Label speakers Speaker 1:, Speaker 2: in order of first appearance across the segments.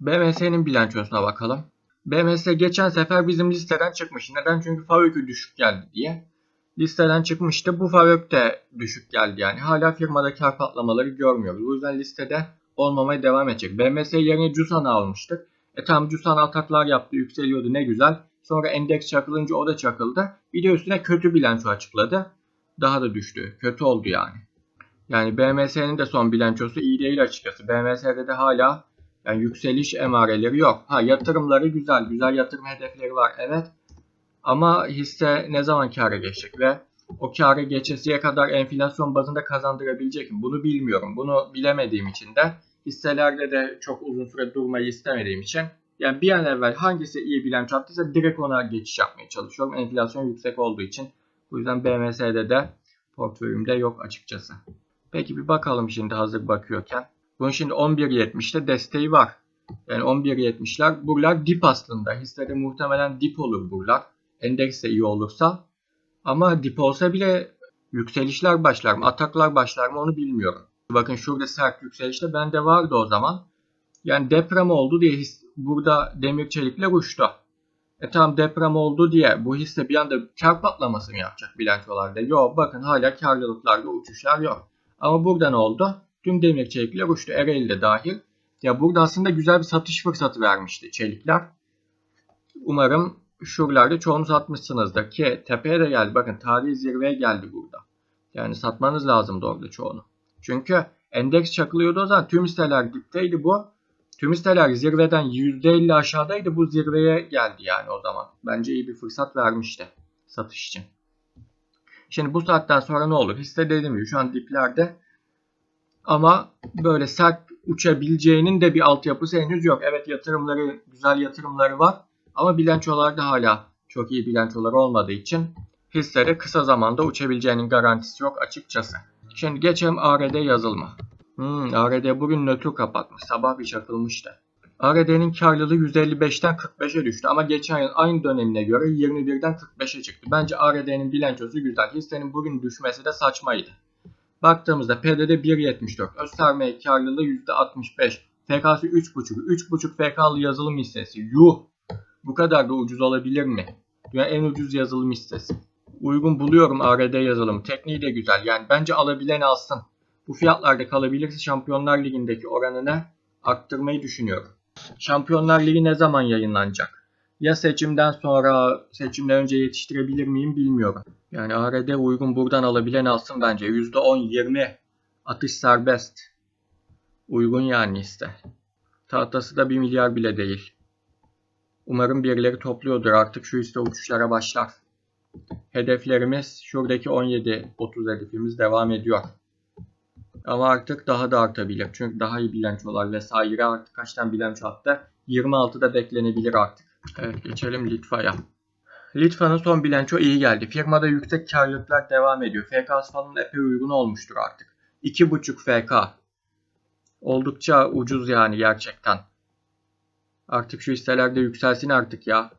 Speaker 1: BMS'nin bilançosuna bakalım. BMS geçen sefer bizim listeden çıkmış. Neden? Çünkü Favök'ü düşük geldi diye. Listeden çıkmıştı. Bu Favök de düşük geldi yani. Hala firmada kar patlamaları görmüyoruz. Bu yüzden listede olmamaya devam edecek. BMS yerine Cusan'ı almıştık. E tam Cusan ataklar yaptı. Yükseliyordu ne güzel. Sonra endeks çakılınca o da çakıldı. Bir de üstüne kötü bilanço açıkladı. Daha da düştü. Kötü oldu yani. Yani BMS'nin de son bilançosu iyi değil açıkçası. BMS'de de hala yani yükseliş emareleri yok. Ha yatırımları güzel. Güzel yatırım hedefleri var. Evet. Ama hisse ne zaman kâra geçecek ve o kâra geçesiye kadar enflasyon bazında kazandırabilecek mi? Bunu bilmiyorum. Bunu bilemediğim için de hisselerde de çok uzun süre durmayı istemediğim için yani bir an evvel hangisi iyi bilanço attıysa direkt ona geçiş yapmaya çalışıyorum. Enflasyon yüksek olduğu için. Bu yüzden BMS'de de portföyümde yok açıkçası. Peki bir bakalım şimdi hazır bakıyorken. Bunun şimdi 11.70'te desteği var. Yani 11.70'ler buralar dip aslında. Hissede muhtemelen dip olur buralar. Endeks de iyi olursa. Ama dip olsa bile yükselişler başlar mı? Ataklar başlar mı onu bilmiyorum. Bakın şurada sert yükselişte bende vardı o zaman. Yani deprem oldu diye his, burada demir çelikler uçtu. E tamam deprem oldu diye bu hisse bir anda kar patlaması mı yapacak bilançolarda? Yok bakın hala karlılıklarda uçuşlar yok. Ama burada ne oldu? Tüm demir çelikler uçtu. Ereğli de dahil. Ya burada aslında güzel bir satış fırsatı vermişti çelikler. Umarım şuralarda çoğunu satmışsınızdır. Ki tepeye de geldi. Bakın tarihi zirveye geldi burada. Yani satmanız lazımdı orada çoğunu. Çünkü endeks çakılıyordu o zaman tüm hisseler dipteydi bu. Tüm hisseler zirveden %50 aşağıdaydı. Bu zirveye geldi yani o zaman. Bence iyi bir fırsat vermişti satış için. Şimdi bu saatten sonra ne olur? Hisse dediğim gibi şu an diplerde ama böyle sert uçabileceğinin de bir altyapısı henüz yok. Evet yatırımları, güzel yatırımları var ama bilançolarda hala çok iyi bilançoları olmadığı için hissede kısa zamanda uçabileceğinin garantisi yok açıkçası. Şimdi geçelim ARD yazılma. Hmm, ARD bugün nötr kapatmış. Sabah bir çakılmıştı. ARD'nin karlılığı 155'ten 45'e düştü ama geçen yıl aynı dönemine göre 21'den 45'e çıktı. Bence ARD'nin bilançosu güzel. Hissenin bugün düşmesi de saçmaydı. Baktığımızda PDD 1.74, Özsermaye karlılığı %65, FK'sı 3.5, 3.5 FK'lı yazılım hissesi. Yuh! Bu kadar da ucuz olabilir mi? Dünyanın en ucuz yazılım hissesi. Uygun buluyorum ARD yazılım. Tekniği de güzel. Yani bence alabilen alsın. Bu fiyatlarda kalabilirse Şampiyonlar Ligi'ndeki oranını arttırmayı düşünüyorum. Şampiyonlar Ligi ne zaman yayınlanacak? Ya seçimden sonra seçimden önce yetiştirebilir miyim bilmiyorum. Yani ARD uygun buradan alabilen alsın bence. %10-20 atış serbest. Uygun yani iste. Tahtası da 1 milyar bile değil. Umarım birileri topluyordur artık şu hisse uçuşlara başlar. Hedeflerimiz şuradaki 17-30 hedefimiz devam ediyor. Ama artık daha da artabilir. Çünkü daha iyi bilançolar vesaire artık kaç tane bilanço attı? 26'da beklenebilir artık. Evet geçelim Litva'ya. Litva'nın son bilanço iyi geldi. Firmada yüksek karlılıklar devam ediyor. FK'sı falan epey uygun olmuştur artık. 2.5 FK. Oldukça ucuz yani gerçekten. Artık şu hisselerde yükselsin artık ya.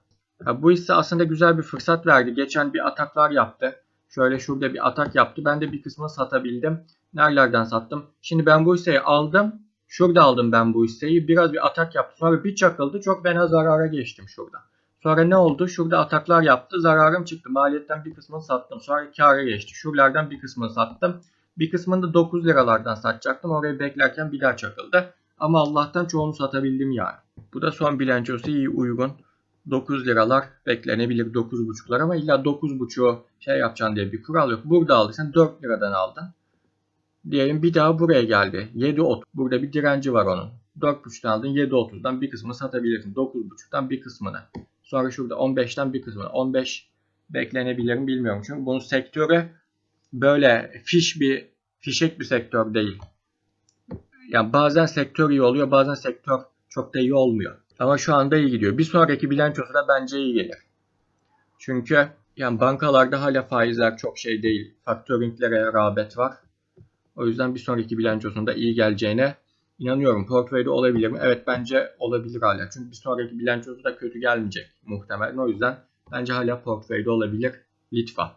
Speaker 1: ya. Bu hisse aslında güzel bir fırsat verdi. Geçen bir ataklar yaptı. Şöyle şurada bir atak yaptı. Ben de bir kısmını satabildim. Nerelerden sattım? Şimdi ben bu hisseyi aldım. Şurada aldım ben bu hisseyi. Biraz bir atak yaptı. Sonra bir çakıldı. Çok fena zarara geçtim şurada. Sonra ne oldu? Şurada ataklar yaptı. Zararım çıktı. Maliyetten bir kısmını sattım. Sonra kâra geçti. Şuralardan bir kısmını sattım. Bir kısmını da 9 liralardan satacaktım. Orayı beklerken bir daha çakıldı. Ama Allah'tan çoğunu satabildim yani. Bu da son bilançosu iyi uygun. 9 liralar beklenebilir 9.5'lar ama illa 9.5'u şey yapacaksın diye bir kural yok. Burada aldıysan 4 liradan aldın. Diyelim bir daha buraya geldi. 7.30. Burada bir direnci var onun. 4.5'tan aldın 7.30'dan bir kısmını satabilirsin. 9.5'tan bir kısmını. Sonra şurada 15'ten bir kısmını. 15 beklenebilir mi bilmiyorum. Çünkü bunun sektörü böyle fiş bir fişek bir sektör değil. Yani bazen sektör iyi oluyor bazen sektör çok da iyi olmuyor. Ama şu anda iyi gidiyor. Bir sonraki bilançosu da bence iyi gelir. Çünkü yani bankalarda hala faizler çok şey değil. Faktöringlere rağbet var. O yüzden bir sonraki bilançosunda iyi geleceğine inanıyorum. Portföyde olabilir mi? Evet bence olabilir hala. Çünkü bir sonraki bilançosu da kötü gelmeyecek muhtemelen. O yüzden bence hala portföyde olabilir. Litva.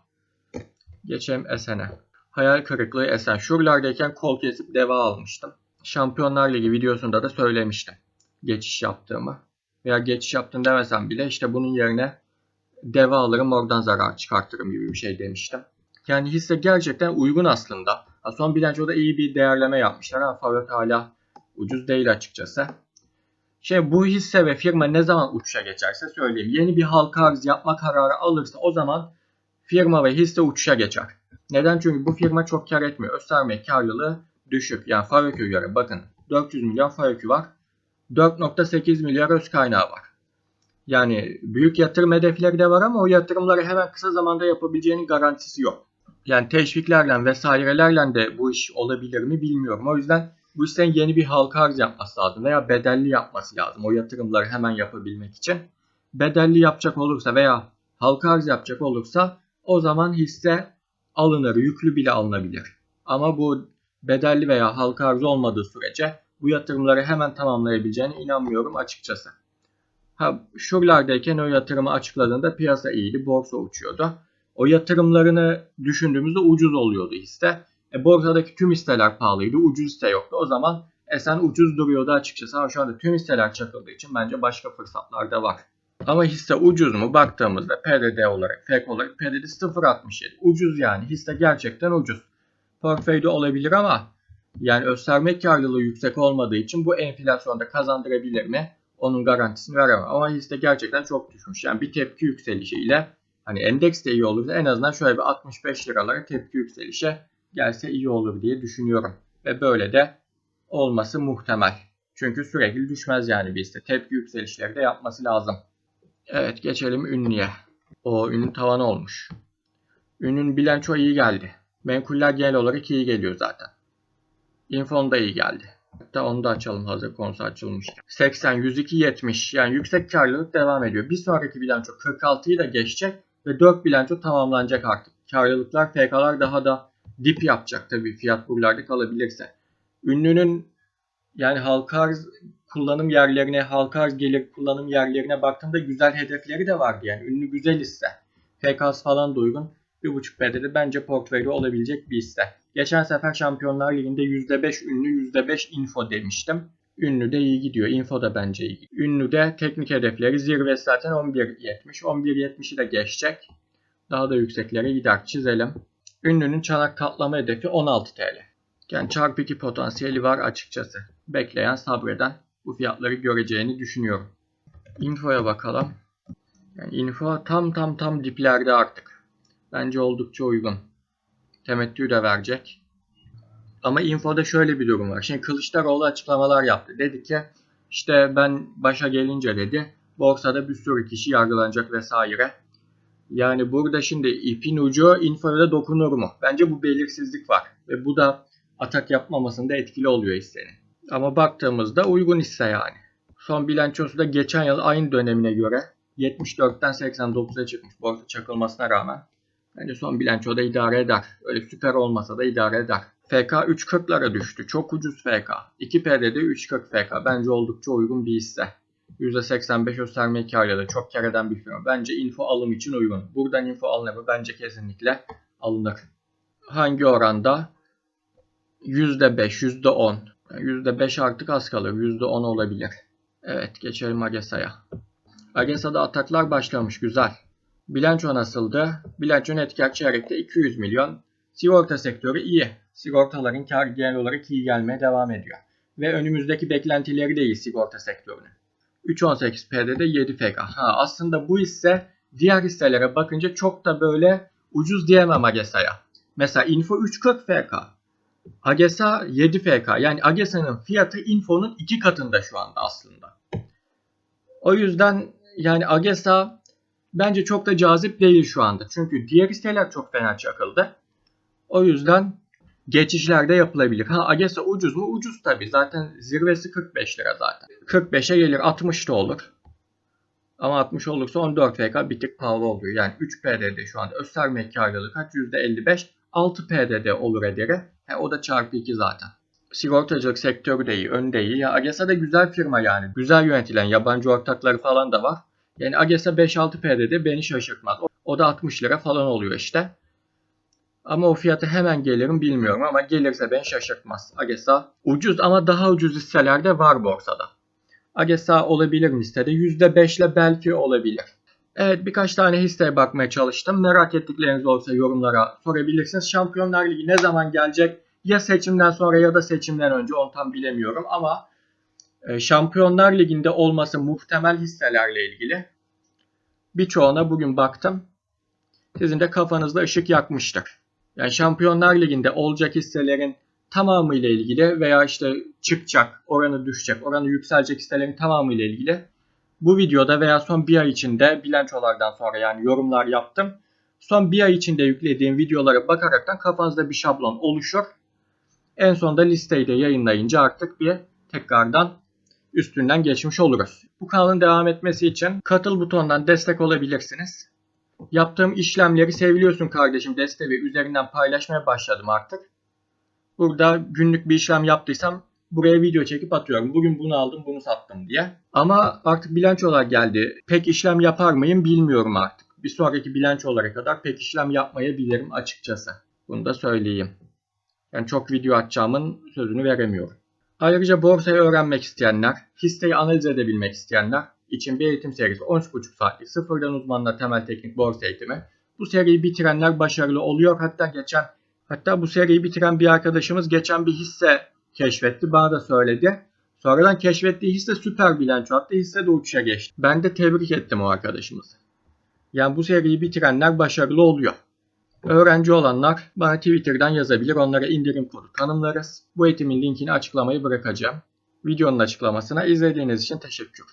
Speaker 1: Geçelim Esen'e. Hayal kırıklığı Esen. Şuralardayken kol kesip deva almıştım. Şampiyonlar Ligi videosunda da söylemiştim. geçiş yaptığımı. Veya geçiş yaptın demesem bile işte bunun yerine deve alırım oradan zarar çıkartırım gibi bir şey demiştim. Yani hisse gerçekten uygun aslında. Son bilançoda iyi bir değerleme yapmışlar ama favorit hala ucuz değil açıkçası. Şey bu hisse ve firma ne zaman uçuşa geçerse söyleyeyim. Yeni bir halka arz yapma kararı alırsa o zaman firma ve hisse uçuşa geçer. Neden? Çünkü bu firma çok kar etmiyor. Öz sermaye karlılığı düşük. Yani Faruk'u göre bakın 400 milyon Faruk'u var. 4.8 milyar öz kaynağı var. Yani büyük yatırım hedefleri de var ama o yatırımları hemen kısa zamanda yapabileceğinin garantisi yok. Yani teşviklerle vesairelerle de bu iş olabilir mi bilmiyorum. O yüzden bu işten yeni bir halka arz yapması lazım veya bedelli yapması lazım o yatırımları hemen yapabilmek için. Bedelli yapacak olursa veya halka arz yapacak olursa o zaman hisse alınır, yüklü bile alınabilir. Ama bu bedelli veya halka arz olmadığı sürece bu yatırımları hemen tamamlayabileceğine inanmıyorum açıkçası. Ha, şuralardayken o yatırımı açıkladığında piyasa iyiydi, borsa uçuyordu. O yatırımlarını düşündüğümüzde ucuz oluyordu hisse. E, borsadaki tüm hisseler pahalıydı, ucuz hisse yoktu. O zaman Esen ucuz duruyordu açıkçası ama şu anda tüm hisseler çakıldığı için bence başka fırsatlar da var. Ama hisse ucuz mu? Baktığımızda PDD olarak, FEK olarak PDD 0.67. Ucuz yani. Hisse gerçekten ucuz. Portföyde olabilir ama yani gösterme karlılığı yüksek olmadığı için bu enflasyonda kazandırabilir mi? Onun garantisini veremem. Ama hisse gerçekten çok düşmüş. Yani bir tepki yükselişiyle hani endeks de iyi olursa en azından şöyle bir 65 liralara tepki yükselişe gelse iyi olur diye düşünüyorum. Ve böyle de olması muhtemel. Çünkü sürekli düşmez yani hisse. Tepki yükselişleri de yapması lazım. Evet geçelim ünlüye. O ünün tavanı olmuş. Ünün bilanço iyi geldi. Menkuller genel olarak iyi geliyor zaten. Infon da iyi geldi. Hatta onu da açalım hazır konusu açılmışken. 80, 102, 70 yani yüksek karlılık devam ediyor. Bir sonraki bilanço 46'yı da geçecek ve 4 bilanço tamamlanacak artık. Karlılıklar, FK'lar daha da dip yapacak tabii fiyat buralarda kalabilirse. Ünlünün yani halka arz kullanım yerlerine, halka arz gelir kullanım yerlerine baktığımda güzel hedefleri de vardı yani. Ünlü güzel hisse. FK'sı falan da uygun. 1.5 PD'de bence portföyü olabilecek bir hisse. Geçen sefer Şampiyonlar Ligi'nde %5 ünlü %5 info demiştim. Ünlü de iyi gidiyor. Info da bence iyi. Ünlü de teknik hedefleri zirvesi zaten 11.70. 11.70'i de geçecek. Daha da yükseklere gider. Çizelim. Ünlünün çanak katlama hedefi 16 TL. Yani çarpı 2 potansiyeli var açıkçası. Bekleyen sabreden bu fiyatları göreceğini düşünüyorum. Info'ya bakalım. Yani info tam tam tam diplerde artık. Bence oldukça uygun. Temettü de verecek. Ama infoda şöyle bir durum var. Şimdi Kılıçdaroğlu açıklamalar yaptı. Dedi ki işte ben başa gelince dedi borsada bir sürü kişi yargılanacak vesaire. Yani burada şimdi ipin ucu infoda dokunur mu? Bence bu belirsizlik var. Ve bu da atak yapmamasında etkili oluyor hissenin. Ama baktığımızda uygun hisse yani. Son bilançosu da geçen yıl aynı dönemine göre 74'ten 89'a çıkmış borsa çakılmasına rağmen. Bence son bilançoda idare eder. Öyle süper olmasa da idare eder. FK 3.40'lara düştü. Çok ucuz FK. 2 PD'de 3.40 FK. Bence oldukça uygun bir hisse. %85 öz sermaye karıyla da çok kar eden bir firma. Bence info alım için uygun. Buradan info alınır? Bence kesinlikle alınır. Hangi oranda? %5, %10. Yani %5 artık az kalır. %10 olabilir. Evet geçelim Agesa'ya. Agesa'da ataklar başlamış. Güzel. Bilanço nasıldı? Bilanço net kar çeyrekte 200 milyon. Sigorta sektörü iyi. Sigortaların kar genel olarak iyi gelmeye devam ediyor. Ve önümüzdeki beklentileri de iyi sigorta sektörünün. 3.18 PD'de 7 FK. Ha, aslında bu hisse diğer hisselere bakınca çok da böyle ucuz diyemem Agesa'ya. Mesela Info 3.40 FK. Agesa 7 FK. Yani Agesa'nın fiyatı Info'nun iki katında şu anda aslında. O yüzden yani Agesa bence çok da cazip değil şu anda. Çünkü diğer hisseler çok fena çakıldı. O yüzden geçişlerde yapılabilir. Ha Agesa ucuz mu? Ucuz tabi. Zaten zirvesi 45 lira zaten. 45'e gelir 60 da olur. Ama 60 olursa 14 FK bir tık pahalı oluyor. Yani 3 PDD şu anda sermaye karlılığı kaç? %55. 6 PDD olur ederi. He, o da çarpı 2 zaten. Sigortacılık sektörü de iyi, önde iyi. Ya Agesa da güzel firma yani. Güzel yönetilen yabancı ortakları falan da var. Yani Agesa 5-6 PDD beni şaşırtmaz. O da 60 lira falan oluyor işte. Ama o fiyatı hemen gelirim bilmiyorum ama gelirse beni şaşırtmaz. Agesa ucuz ama daha ucuz hisseler de var borsada. Agesa olabilir mi listede? %5 ile belki olabilir. Evet birkaç tane hisseye bakmaya çalıştım. Merak ettikleriniz olursa yorumlara sorabilirsiniz. Şampiyonlar Ligi ne zaman gelecek? Ya seçimden sonra ya da seçimden önce onu tam bilemiyorum ama e, Şampiyonlar Ligi'nde olması muhtemel hisselerle ilgili birçoğuna bugün baktım. Sizin de kafanızda ışık yakmıştır. Yani Şampiyonlar Ligi'nde olacak hisselerin tamamı ile ilgili veya işte çıkacak, oranı düşecek, oranı yükselecek hisselerin tamamı ile ilgili bu videoda veya son bir ay içinde bilançolardan sonra yani yorumlar yaptım. Son bir ay içinde yüklediğim videolara bakaraktan kafanızda bir şablon oluşur. En sonunda listeyi de yayınlayınca artık bir tekrardan üstünden geçmiş oluruz. Bu kanalın devam etmesi için katıl butonundan destek olabilirsiniz. Yaptığım işlemleri seviliyorsun kardeşim desteği üzerinden paylaşmaya başladım artık. Burada günlük bir işlem yaptıysam buraya video çekip atıyorum. Bugün bunu aldım bunu sattım diye. Ama artık bilançolar geldi. Pek işlem yapar mıyım bilmiyorum artık. Bir sonraki bilançolara kadar pek işlem yapmayabilirim açıkçası. Bunu da söyleyeyim. Yani çok video atacağımın sözünü veremiyorum. Ayrıca borsayı öğrenmek isteyenler, hisseyi analiz edebilmek isteyenler için bir eğitim serisi 13,5 saatlik sıfırdan uzmanla temel teknik borsa eğitimi. Bu seriyi bitirenler başarılı oluyor. Hatta geçen hatta bu seriyi bitiren bir arkadaşımız geçen bir hisse keşfetti. Bana da söyledi. Sonradan keşfettiği hisse süper bilanço attı. Hisse de uçuşa geçti. Ben de tebrik ettim o arkadaşımızı. Yani bu seriyi bitirenler başarılı oluyor. Öğrenci olanlar bana Twitter'dan yazabilir. Onlara indirim kodu tanımlarız. Bu eğitimin linkini açıklamayı bırakacağım. Videonun açıklamasına izlediğiniz için teşekkür.